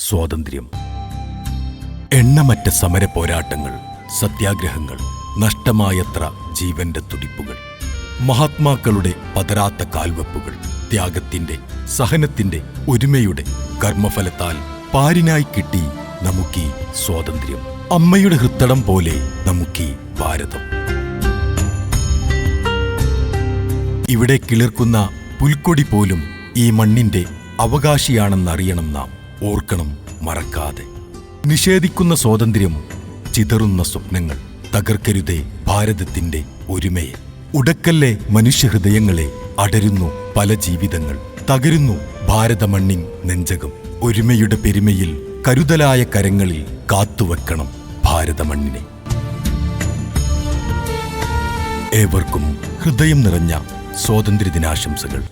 സ്വാതന്ത്ര്യം. എണ്ണമറ്റ സമര പോരാട്ടങ്ങൾ സത്യാഗ്രഹങ്ങൾ നഷ്ടമായത്ര ജീവന്റെ തുടിപ്പുകൾ മഹാത്മാക്കളുടെ പതരാത്ത കാൽവെപ്പുകൾ ത്യാഗത്തിന്റെ സഹനത്തിന്റെ ഒരുമയുടെ കർമ്മഫലത്താൽ പാരിനായി കിട്ടി നമുക്കീ സ്വാതന്ത്ര്യം. അമ്മയുടെ ഹൃത്തടം പോലെ നമുക്കീ ഭാരതം. ഇവിടെ കിളിർക്കുന്ന പുൽക്കൊടി പോലും ഈ മണ്ണിന്റെ അവകാശിയാണെന്നറിയണം നാം. ഓർക്കണം മറക്കാതെ. നിഷേധിക്കുന്ന സ്വാതന്ത്ര്യം ചിതറുന്ന സ്വപ്നങ്ങൾ തകർക്കരുതേ ഭാരതത്തിന്റെ ഒരുമയെ. ഉടക്കല്ലേ മനുഷ്യഹൃദയങ്ങളെ അടരുന്നു പല ജീവിതങ്ങൾ. തകരുന്നു ഭാരതമണ്ണിൻ നെഞ്ചകം. ഒരുമയുടെ പെരുമയിൽ കരുതലായ കരങ്ങളിൽ കാത്തുവെക്കണം ഭാരതമണ്ണിനെ. ഏവർക്കും ഹൃദയം നിറഞ്ഞ സ്വാതന്ത്ര്യദിനാശംസകൾ.